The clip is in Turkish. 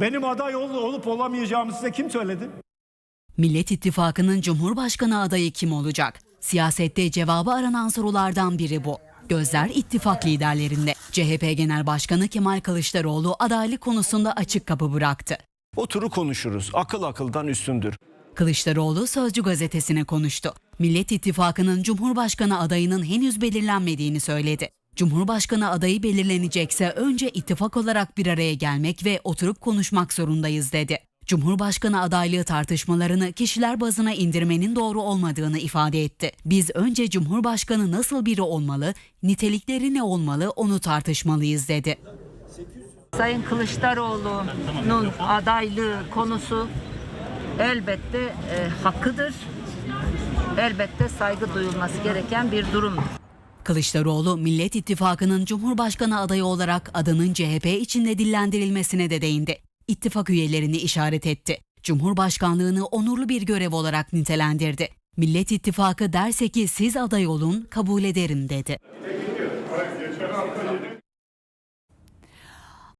Benim aday ol- olup olamayacağımı size kim söyledi? Millet İttifakı'nın Cumhurbaşkanı adayı kim olacak? Siyasette cevabı aranan sorulardan biri bu. Gözler ittifak liderlerinde. CHP Genel Başkanı Kemal Kılıçdaroğlu adaylık konusunda açık kapı bıraktı. Oturu konuşuruz. Akıl akıldan üstündür. Kılıçdaroğlu Sözcü gazetesine konuştu. Millet İttifakı'nın Cumhurbaşkanı adayının henüz belirlenmediğini söyledi. Cumhurbaşkanı adayı belirlenecekse önce ittifak olarak bir araya gelmek ve oturup konuşmak zorundayız dedi. Cumhurbaşkanı adaylığı tartışmalarını kişiler bazına indirmenin doğru olmadığını ifade etti. Biz önce Cumhurbaşkanı nasıl biri olmalı, nitelikleri ne olmalı onu tartışmalıyız dedi. Sayın Kılıçdaroğlu'nun adaylığı konusu elbette e, hakkıdır. Elbette saygı duyulması gereken bir durumdur. Kılıçdaroğlu, Millet İttifakı'nın Cumhurbaşkanı adayı olarak adının CHP içinde dillendirilmesine de değindi. İttifak üyelerini işaret etti. Cumhurbaşkanlığını onurlu bir görev olarak nitelendirdi. Millet İttifakı derse ki siz aday olun, kabul ederim dedi.